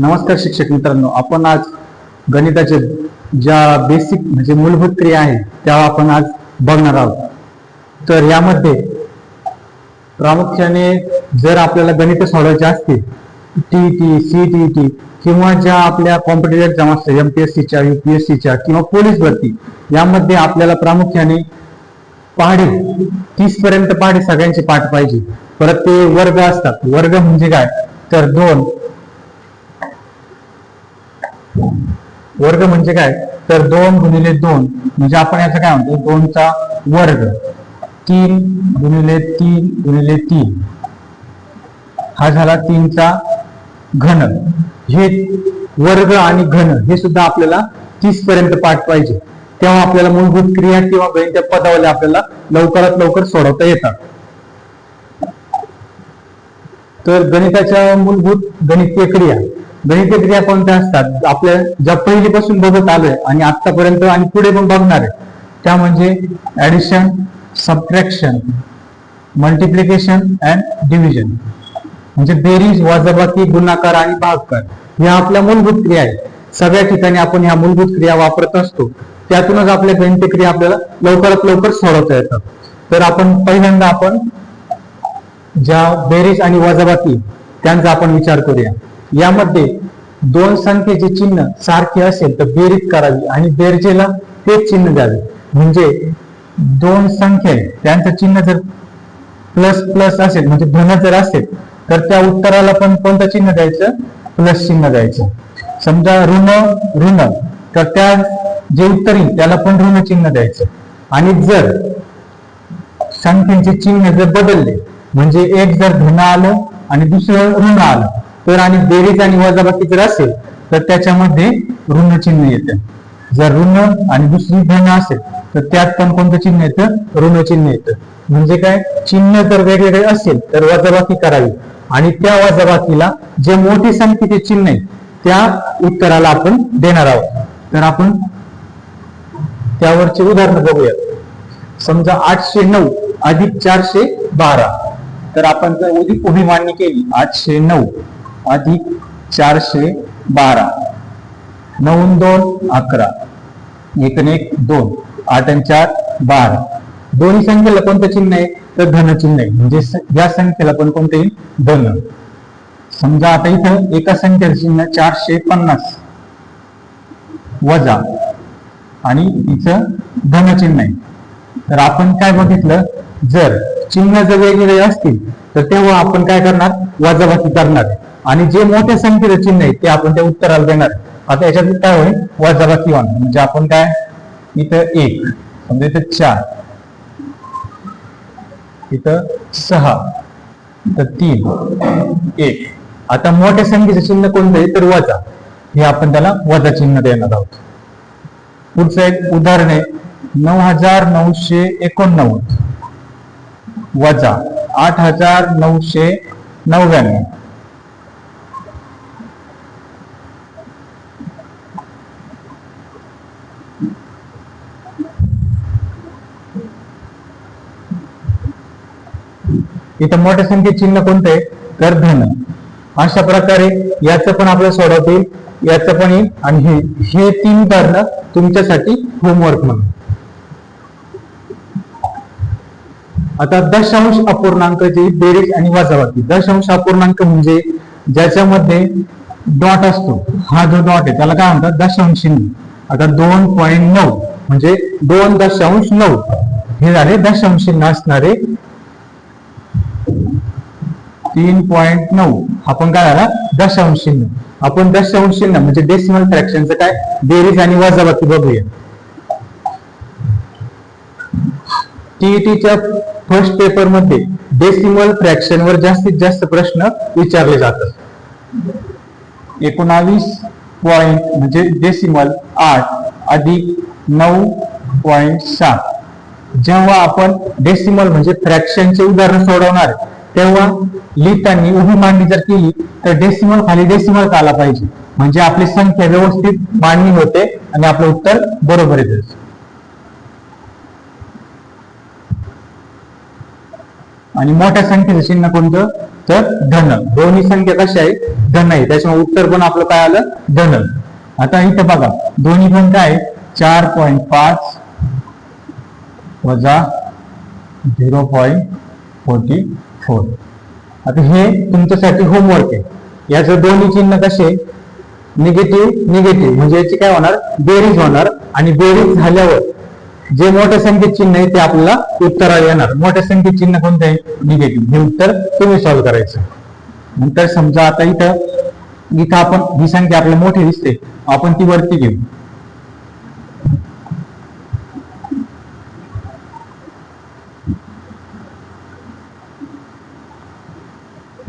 नमस्कार शिक्षक मित्रांनो आपण आज गणिताचे ज्या बेसिक म्हणजे मूलभूत क्रिया आहेत त्या आपण आज बघणार आहोत. तर यामध्ये प्रामुख्याने जर आपल्याला गणित सोडवायचे असतील T T C T T किंवा ज्या आपल्या कॉम्पिटेटिव्ह एक्झाम असतात एमपीएससीच्या युपीएससीच्या किंवा पोलीस भरती यामध्ये आपल्याला प्रामुख्याने पहाडे तीस पर्यंत पहाडे सगळ्यांचे पाठ पाहिजे. परत ते वर्ग असतात. वर्ग म्हणजे काय? तर दोन वर्ग म्हणजे काय? तर दोन गुणिले दोन म्हणजे आपण याचा काय म्हणतो? दोनचा वर्ग. तीन गुणिले तीन गुणिले तीन. हा झाला तीनचा घन. हे वर्ग आणि घन हे सुद्धा आपल्याला तीस पर्यंत पाठ पाहिजे. तेव्हा आपल्याला मूलभूत क्रिया किंवा गणित पदावले आपल्याला लवकरात लवकर सोडवता येतात. तर गणिताच्या मूलभूत गणितीय क्रिया. गणितीय क्रिया कोणत्या असतात? आपल्या ज्या पहिलीपासून बघत आलोय आणि आतापर्यंत आणि पुढे पण बघणार आहे. त्या म्हणजे addition subtraction multiplication and division म्हणजे बेरीज वजाबाकी गुणाकार आणि भागकार. ह्या आपल्या मूलभूत क्रिया आहेत. सगळ्या ठिकाणी आपण ह्या मूलभूत क्रिया वापरत असतो. त्यातूनच आपल्या गणित क्रिया आपल्याला लवकरात लवकर सोडवता येतात. तर आपण पहिल्यांदा आपण ज्या बेरीज आणि वजाबाकी त्यांचा आपण विचार करूया. यामध्ये दोन संख्येचे चिन्ह सारखे असेल तर बेरीज करावी आणि बेरजेला तेच चिन्ह द्यावे. म्हणजे दोन संख्या त्यांचं चिन्ह जर प्लस प्लस असेल म्हणजे धन जर असेल तर त्या उत्तराला पण कोणतं चिन्ह द्यायचं? प्लस चिन्ह द्यायचं. समजा ऋण ऋण. तर त्या जे उत्तर येईल त्याला पण ऋण चिन्ह द्यायचं. आणि जर संख्येचे चिन्ह जर बदलले म्हणजे एक जर धन आलं आणि दुसरं ऋण आलं तर आणि बेरीज आणि वजाबाकी जर असेल तर त्याच्यामध्ये ऋण चिन्ह येतं. जर ऋण आणि दुसरी धन असेल तर त्यात पण कोणतं चिन्ह येतं? ऋण चिन्ह येतं. म्हणजे काय? चिन्ह जर वेगवेगळे असेल तर वजाबाकी करावी. आणि त्या वजाबाकीला जे मोठी संख्येचे चिन्ह आहे त्या उत्तराला आपण देणार आहोत. तर आपण त्यावरचे उदाहरण बघूया. समजा आठशे नऊ अधिक चारशे बारा. तर आपण जर उदी उभी मांडणी केली आठशे नऊ. अधिक चारशे बारा. नऊ दोन अकरा. एक एक दोन. आठ आणि चार बारा. दोन्ही संख्येला कोणतं चिन्ह आहे? तर धन चिन्ह आहे. म्हणजे या संख्येला पण कोणतं येईल धन. समजा आता इथं एका संख्येचं चिन्ह चारशे पन्नास. वजा. आणि इथं धन चिन्ह आहे. तर आपण काय बघितलं? जर चिन्ह जर वेगवेगळे असतील तर तेव्हा आपण काय करणार? वजाबाकी करणार आहे. आणि जे मोठ्या संख्येचं चिन्ह आहे ते आपण त्या उत्तराला देणार. आता याच्यात काय होईल? वजाबाकी होणार म्हणजे आपण काय? इथं एक. समजा इथं चार. इथं सहा. इथं तीन. एक. आता मोठ्या संख्येचं चिन्ह कोणतं आहे? तर वजा. हे आपण त्याला वजा चिन्ह देणार आहोत. पुढचं एक उदाहरण आहे. नऊ हजार नऊशे एकोणनव्वद. वजा आठ हजार नऊशे नव्याण्णव. इथं मोठ्या संख्येत चिन्ह कोणते तर धन अशा प्रकारे याचं पण आपलं सोडवता येईल याचं पण येईल आणि हे हे तीन उदाहरणं तुमच्यासाठी होमवर्क म्हणून. आता दशांश अपूर्णांकाची बेरीज आणि वजाबाकी. दशांश अपूर्णांक म्हणजे ज्याच्यामध्ये डॉट असतो. हा जो डॉट आहे त्याला काय म्हणतात? दशांश चिन्ह. आता दोन पॉईंट नऊ म्हणजे दोन दशांश नऊ. हे झाले दशांश चिन्ह असणारे तीन पॉईंट नऊ. आपण काय झाला? दशांश चिन्ह आपण दशांश चिन्ह म्हणजे डेसिमल फ्रॅक्शनचं काय? बेरीज आणि वजाबाकी बघूया. टीईटीच्या फर्स्ट पेपरमध्ये डेसिमल फ्रॅक्शन वर जास्तीत जास्त प्रश्न विचारले जातात. एकोणावीस पॉइंट म्हणजे डेसिमल आठ अधिक नऊ पॉइंट सात. जेव्हा आपण डेसिमल म्हणजे फ्रॅक्शनचे उदाहरण सोडवणार तेव्हा लिहिताना उभी मांडणी जर केली तर डेसिमल खाली डेसिमल आला पाहिजे. म्हणजे आपली संख्या व्यवस्थित मांडणी होते आणि आपलं उत्तर बरोबर येते. आणि मोठ्या संख्येचं चिन्ह कोणतं? तर धन. दोन्ही संख्या कशा आहे? धन आहे. त्याच्यामुळे उत्तर पण आपलं काय आलं? धन. आता इथं बघा. दोन्ही पण काय? चार पॉईंट पाच वजा झिरो पॉईंट फोर्टी फोर आता हे तुमच्यासाठी होमवर्क आहे. याचं दोन्ही चिन्ह कसे? निगेटिव्ह निगेटिव्ह म्हणजे याची काय होणार? बेरीज होणार. आणि बेरीज झाल्यावर जे मोठ्या संख्येत चिन्ह आहे ते आपल्याला उत्तराला येणार. मोठ्या संख्येत चिन्ह कोणते आहे? निगेटिव्ह हे उत्तर तुम्ही सॉल्व्ह करायचं. नंतर समजा आता इथं इथं आपण ही संख्या आपल्याला मोठी दिसते. आपण ती वरती घेऊ.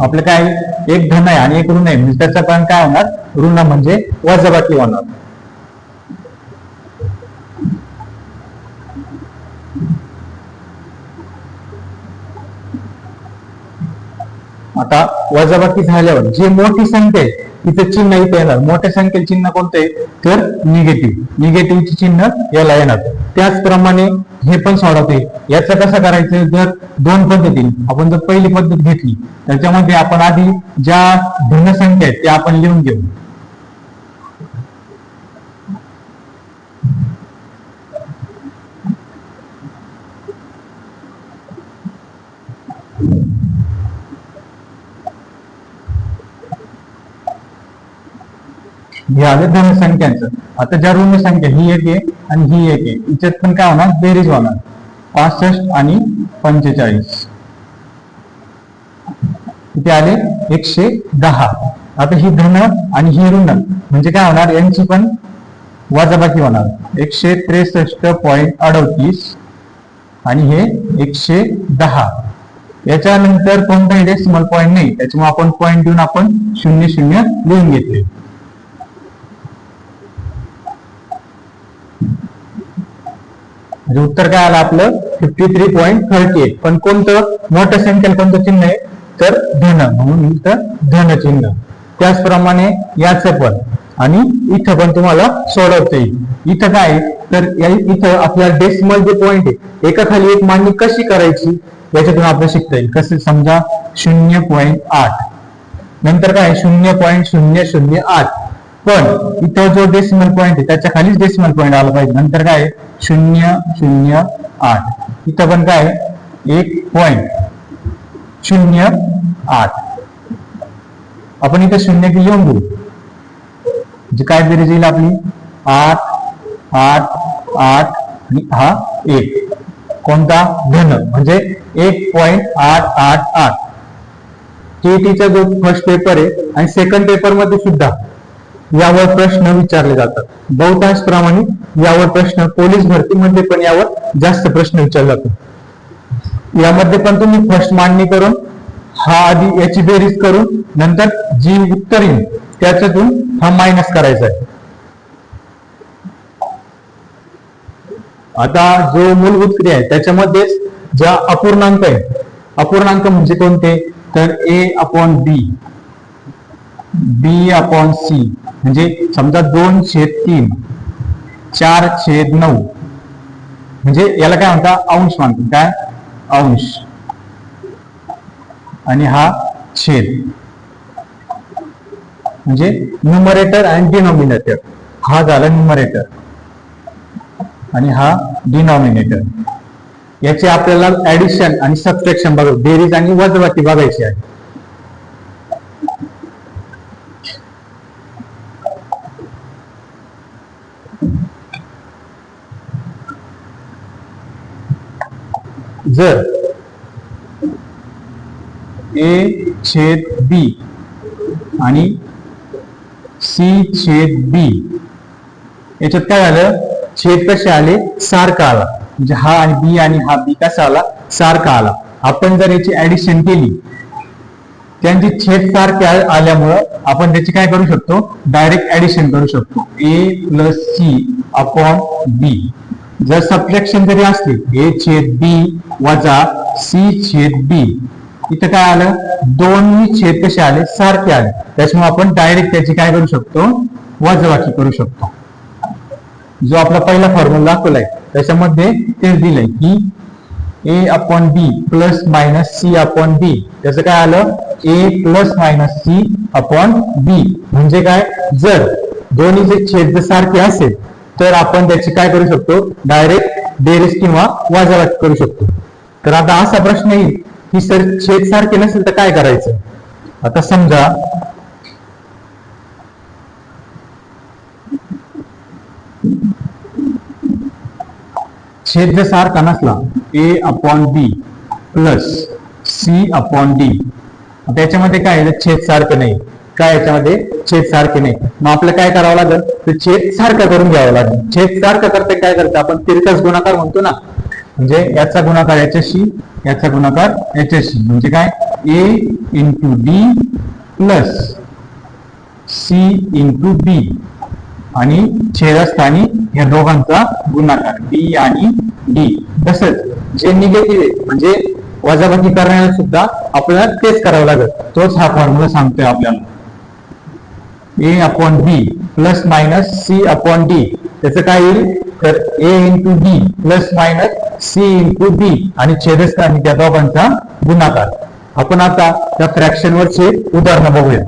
आपलं काय एक धन आहे आणि एक ऋण आहे. म्हणजे त्याचा पण काय होणार? ऋण म्हणजे वजाबाकी होणार. आता वजाबाकी झाल्यावर जे मोठी संख्या आहे तिथे चिन्ह इथे येणार. मोठ्या संख्येचे चिन्ह कोणते तर निगेटिव्ह निगेटिव्हचे चिन्ह याला येणार. त्याचप्रमाणे हे पण सोडवते. याचं कसं करायचं? जर दोन पद्धती आपण जर पहिली पद्धत घेतली त्याच्यामध्ये आपण आधी ज्या धनसंख्या आहेत त्या आपण लिहून घेऊ. हे आले धनसंख्यांचं आता ज्या ऋण संख्या ही एक आहे आणि ही एक आहे. हिच्यात पण काय होणार? बेरीज होणार. पासष्ट आणि पंचेचाळीस. इथे आले एकशे दहा. आता ही धन आणि ही ऋण म्हणजे काय होणार? यांची पण वजाबाकी होणार. एकशे त्रेसष्ट पॉईंट अडतीस आणि हे एकशे दहा. याच्यानंतर कोणताही डेसिमल पॉईंट नाही. त्याच्यामुळे आपण पॉईंट देऊन आपण शून्य शून्य लिहून घेतले. म्हणजे उत्तर काय आलं आपलं? Fifty three point thirty eight पण कोणतं? मोठं संख्येला कोणतं चिन्ह आहे? तर धन. म्हणून इथं धन चिन्ह. त्याचप्रमाणे याचं पण. आणि इथं पण तुम्हाला सोडवता येईल. इथं काय? तर इथं आपल्या डेसिमल जे पॉईंट आहे एका खाली एक मांडणी कशी करायची? याच्यातून आपल्याला शिकता येईल. कसं? समजा शून्य पॉईंट आठ. नंतर काय? शून्य पॉईंट शून्य शून्य आठ. पण इथं जो डेसिमल पॉईंट आहे त्याच्या खालीच डेसिमल पॉईंट आला पाहिजे. नंतर काय? शून्य शून्य आठ. इथं पण काय एक पॉईंट शून्य आठ. आपण इथं शून्य की लिहून घेऊ म्हणजे काय बेरीज येईल आपली? आठ आठ आठ आणि हा एक. कोणता? धन. म्हणजे एक पॉईंट आठ आठ आठ. टीईटीचा जो फर्स्ट पेपर आहे आणि सेकंड पेपरमध्ये सुद्धा. यावर प्रश्न विचारले जातात. बहुतांश प्रमाणे यावर प्रश्न पोलीस भरतीमध्ये पण यावर जास्त प्रश्न विचारले जातात. यामध्ये पण तुम्ही फर्स्ट मांडणी करून हा आधी याची बेरीज करून नंतर जी उत्तर येईल त्याच्यातून हा मायनस करायचा आहे. आता जो मूलभूत क्रिया आहे त्याच्यामध्येच ज्या अपूर्णांक आहे अपूर्णांक म्हणजे कोणते? तर A upon B B upon C म्हणजे समजा दोन छेद तीन चार छेद नऊ. म्हणजे याला काय म्हणता? अंश म्हणतात. काय? अंश. आणि हा छेद. म्हणजे न्युमरेटर आणि डिनॉमिनेटर हा झाला न्युमरेटर आणि हा डिनॉमिनेटर याचे आपल्याला ऍडिशन आणि सबस्ट्रॅक्शन बघा बेरीज आणि वजवाती बघायची आहे. जर ए छेद बी आणि सी छेद बी याच्यात काय झालं छेद कसे आले? सारखा आला. म्हणजे हा आणि बी आणि हा बी कसा आला? सारखा आला. आपण जर याची ऍडिशन केली त्यांची छेद सारखे आल्यामुळं आपण त्याची काय करू शकतो? डायरेक्ट ऍडिशन करू शकतो. A plus C upon B जर सबट्रॅक्शन जरी असली ए छेद बी वजा सी छेद बी इथं काय आलं? दोन्ही छेद कसे आले? सारखे आले. त्याच्यामुळे आपण डायरेक्ट त्याची काय करू शकतो? वजबाकी करू शकतो. जो आपला पहिला फॉर्म्युला दाखवलाय त्याच्यामध्ये तेच दिलंय की A upon B plus minus C upon B त्याचं काय आलं? A plus minus C upon B म्हणजे काय? जर दोन्हीचे छेद सारखे असेल तर आपण त्याची काय करू शकतो? डायरेक्ट बेरीज किंवा वजाबाकी करू शकतो. तर आता असा प्रश्न येईल की सर छेद सारखे नसेल तर काय करायचं? आता समजा छेद जर सारखा नसला A upon B plus C upon D त्याच्यामध्ये काय छेद सारखं नाही. काय याच्यामध्ये? छेद सारखे नाही. मग आपलं काय करावं लागेल? तर छेद सारखा करून घ्यावं लागेल. छेद सारखं करते काय करतं? आपण तिरकस गुणाकार म्हणतो ना. म्हणजे याचा गुणाकार याच्याशी याचा गुणाकार याच्याशी. म्हणजे काय? A into D plus C into B आणि छेदस्थानी या दोघांचा गुणाकार. डी आणि डी तसंच जे निगेटिव्ह आहे म्हणजे वजाबाकी करण्याला सुद्धा आपल्याला तेच करावं लागेल. तोच हा फॉर्म्युला सांगतोय आपल्याला. A upon B plus minus C upon D त्याचं काय येईल? तर A into D plus minus C into D आणि छेदस्थानी त्या दोघांचा गुणाकार. आपण आता त्या फ्रॅक्शन वरचे उदाहरण बघूया.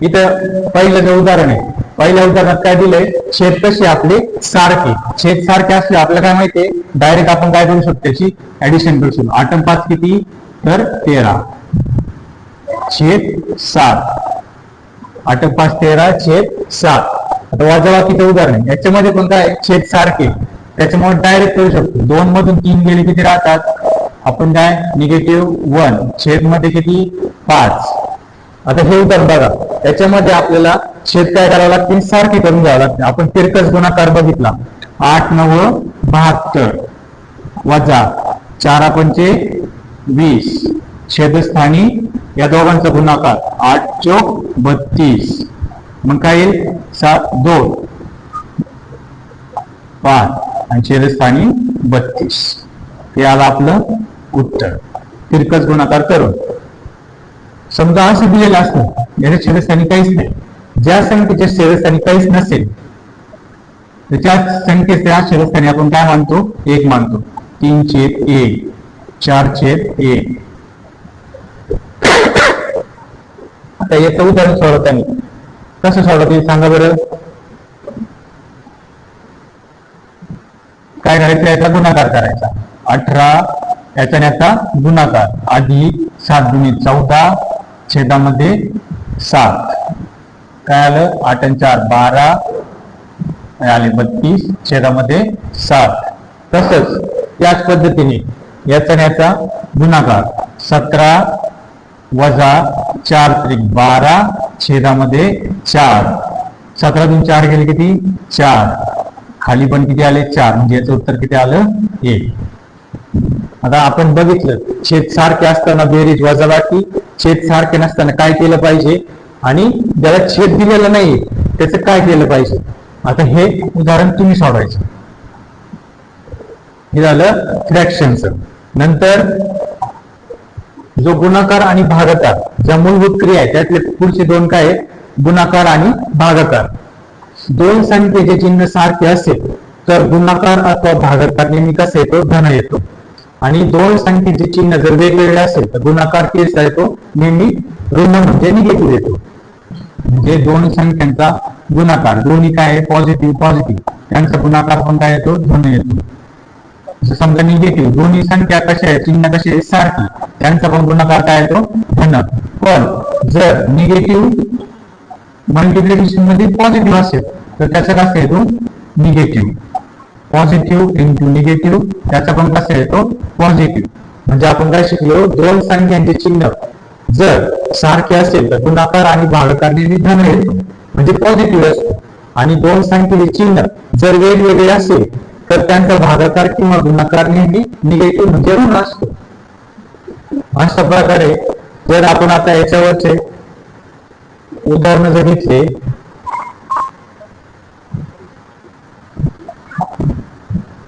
इथं पहिलं जे उदाहरण आहे पहिल्या उदाहरणात काय दिलंय? छेद कशी आपले? सारखे. छेद सारखे असले आपल्याला काय माहितीये? डायरेक्ट आपण काय करू शकतो त्याची ऍडिशन करू शकतो. आठ पाच किती? तर तेरा. छेद सात. आठ पाच तेरा छेद सात. आता वजाबाकीचं उदाहरण? याच्यामध्ये पण काय? छेद सारखे. त्याच्यामुळे डायरेक्ट करू शकतो. दोन मधून तीन गेले किती राहतात? आपण काय? निगेटिव्ह वन छेदमध्ये किती? पाच. आता हे उदाहरण बघा. त्याच्यामध्ये आपल्याला छेद काय करावं लागते सारखे करून घ्यावं लागते आपण तिरकस गुणाकार बघितला. आठ नव बहात्तर. वजा चार पंचे वीस. छेदस्थानी या दोघांचा गुणाकार आठ चोक बत्तीस. मग काय येईल? सात दोन. पाच. आणि शेरस्थानी बत्तीस. हे आलं आपलं उत्तर. तिरकस गुणाकार करून. समजा असं दिलेलं असतं याच्या शेरस्थानी काहीच नाही. ज्या संख्येच्या शेरस्थानी काहीच नसेल तर त्या संख्येच्या शेरस्थानी आपण काय मानतो? एक मानतो. तीन छेद एक चार छेद एक. आता याचं उदाहरण सोडवताना कसं सोडवते सांगा बरं. काय करायचं? याचा गुणाकार करायचा. अठरा याचा आणि याचा गुणाकार. अधिक सात दुनी चौदा छेदामध्ये सात. काय आलं? आठ आणि चार बारा. आले बत्तीस छेदामध्ये सात. तसंच त्याच पद्धतीने याचा याचा गुणाकार. सतरा वजा चार त्रिक बारा छेदामध्ये चार. सतरा दोन चार गेले किती? चार. खाली पण किती आले? चार. म्हणजे याचं उत्तर किती आलं? एक. आता आपण बघितलं छेद सारखे असताना बेरीज वजाबाकी छेद सारखे नसताना काय केलं पाहिजे? आणि ज्याला छेद दिलेला नाही त्याचं काय केलं पाहिजे? आता हे उदाहरण तुम्ही सोडवायचं. हे झालं फ्रॅक्शनचं नंतर जो गुणाकार आणि भागाकार ज्या मूलभूत क्रिया आहे त्यातले पुढचे दोन काय आहेत? गुणाकार आणि भागाकार. दोन संख्येचे चिन्ह सारखे असेल तर गुणाकार अथवा भागाकार नेहमी कसा येतो? धन येतो. आणि दोन संख्येचे चिन्ह जर वेगवेगळे असेल तर गुणाकार केस येतो नेहमी ऋण म्हणजे निगेटिव्ह येतो. म्हणजे दोन संख्यांचा गुणाकार दोन्ही काय आहे? पॉझिटिव्ह पॉझिटिव्ह त्यांचा गुणाकार पण काय येतो? धन येतो. समजा निगेटिव्ह दोन्ही संख्या कशा आहे चिन्ह कशी आहे सारखी. त्यांचा पण गुणाकार काय येतो? धन पण जर निगेटिव्ह मल्टिप्लिकेशनमध्ये पॉझिटिव्ह असेल तर त्याचा कसा येतो? निगेटिव्ह पॉझिटिव्ह इंटू निगेटिव्ह त्याचा पण कसा येतो? पॉझिटिव्ह म्हणजे आपण काय शिकलो? दोन संख्यांचे चिन्ह. जर सारखे असेल तर गुणाकार आणि भागाकार निधी धन येतो म्हणजे पॉझिटिव्ह असतो. आणि दोन संख्येचे चिन्ह जर वेगवेगळे असेल तर त्यांचा भागाकार किंवा गुणाकार नेहमी निगेटिव्ह म्हणजे ऋण असतो. अशा प्रकारे जर आपण आता याच्यावरचे उदाहरण जर घेतले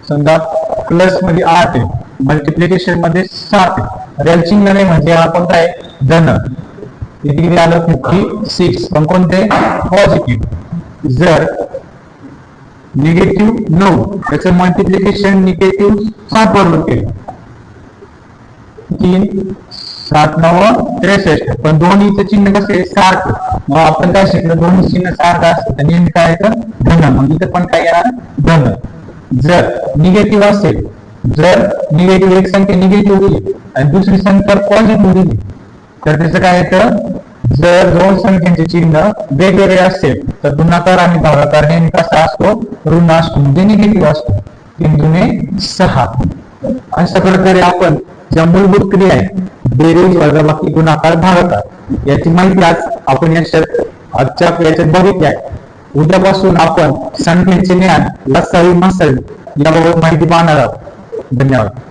समजा प्लसमध्ये म्हणजे आठ आहे मल्टिप्लिकेशनमध्ये सात आहे. नाही म्हणजे आपण काय? धन. इथे किती आलं? फिफ्टी सिक्स पण कोणते? पॉझिटिव्ह जर निगेटिव्ह नऊ. त्याचं मल्टिप्लिकेशन निगेटिव्ह सात बरोबर केलं. तीन सात नव त्रेसष्ट. पण दोन्हीचं चिन्ह कसं आहे? सारखं मग आपण काय शिकलं? दोन्ही चिन्ह सारखं असतं. तर नेहमी काय येतं? धन. मग इथं पण काय येणार? धन. जर निगेटिव्ह असेल जर निगेटिव्ह एक संख्या निगेटिव्ह दिली आणि दुसरी संख्या पॉझिटिव्ह दिली तर त्याचं काय येतं? जर दोन संख्यांचे चिन्ह वेगवेगळे असेल तर गुणाकार आणि भागाकार नेहमी कसा असतो ऋण असतो म्हणजे निगेटिव्ह असतो. तीन सहा. अशा प्रकारे आपण ज्या मूलभूत क्रिया आहेत बेरीज वजाबाकी गुणाकार भागाकार याची माहिती आज आपण या आजच्या याच्यात बघितली आहे. उद्यापासून आपण संख्येचे ज्ञान लसावी मसावी याबाबत माहिती पाहणार आहोत. धन्यवाद.